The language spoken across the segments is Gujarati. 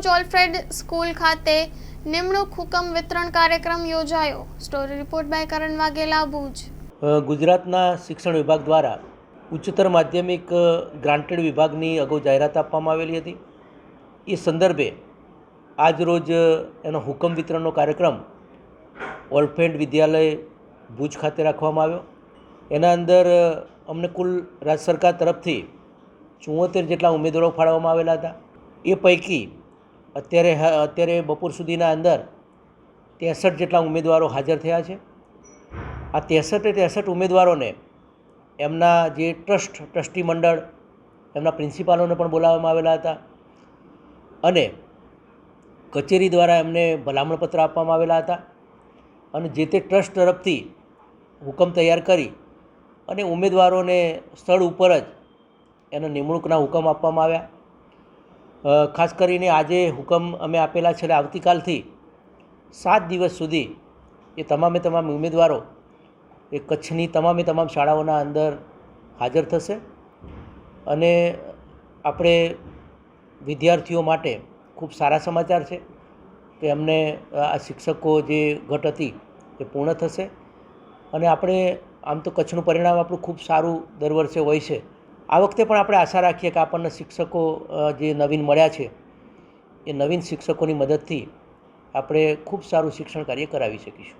ભુજ ઓલ્ફ્રેડ સ્કૂલ ખાતે નિમણૂક હુકમ વિતરણ કાર્યક્રમ યોજાયો. Story report by Karan Vaghela, Bhuj. ગુજરાતના શિક્ષણ વિભાગ દ્વારા ઉચ્ચતર માધ્યમિક ગ્રાન્ટેડ વિભાગની અગાઉ જાહેરાત આપવામાં આવેલી હતી. એ સંદર્ભે આજરોજ એનો હુકમ વિતરણનો કાર્યક્રમ ઓલ્ફેડ વિદ્યાલય ભુજ ખાતે રાખવામાં આવ્યો. એના અંદર અમને કુલ રાજ્ય સરકાર તરફથી ચુંવોતેર જેટલા ઉમેદવારો ફાળવવામાં આવેલા હતા. એ પૈકી અત્યારે અત્યારે બપોર સુધીના અંદર ત્રેસઠ જેટલા ઉમેદવારો હાજર થયા છે. આ ત્રેસઠે ત્રેસઠ ઉમેદવારોને એમના જે ટ્રસ્ટ, ટ્રસ્ટી મંડળ, એમના પ્રિન્સિપાલોને પણ બોલાવવામાં આવેલા હતા અને કચેરી દ્વારા એમને ભલામણપત્ર આપવામાં આવેલા હતા અને જે તે ટ્રસ્ટ તરફથી હુકમ તૈયાર કરી અને ઉમેદવારોને સ્થળ ઉપર જ એના નિમણૂકના હુકમ આપવામાં આવ્યા. ખાસ કરીને આજે હુકમ અમે આપેલા છે એટલે આવતીકાલથી સાત દિવસ સુધી એ તમામે તમામ ઉમેદવારો, એ કચ્છની તમામે તમામ શાળાઓના અંદર હાજર થશે અને આપણે વિદ્યાર્થીઓ માટે ખૂબ સારા સમાચાર છે કે અમને આ શિક્ષકો જે ઘટ હતી એ પૂર્ણ થશે અને આપણે આમ તો કચ્છનું પરિણામ આપણું ખૂબ સારું દર વર્ષે હોય છે. આ વખતે પણ આપણે આશા રાખીએ કે આપણને શિક્ષકો જે નવીન મળ્યા છે, એ નવીન શિક્ષકોની મદદથી આપણે ખૂબ સારું શિક્ષણ કાર્ય કરાવી શકીશું.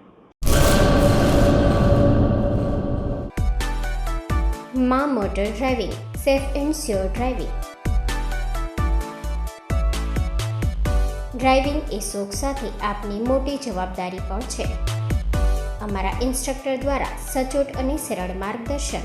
મા motor driving, safe and sure driving. Driving એ શોખ સાથે આપની મોટી જવાબદારી પણ છે. અમારા ઇન્સ્ટ્રક્ટર દ્વારા સચોટ અને સરળ માર્ગદર્શન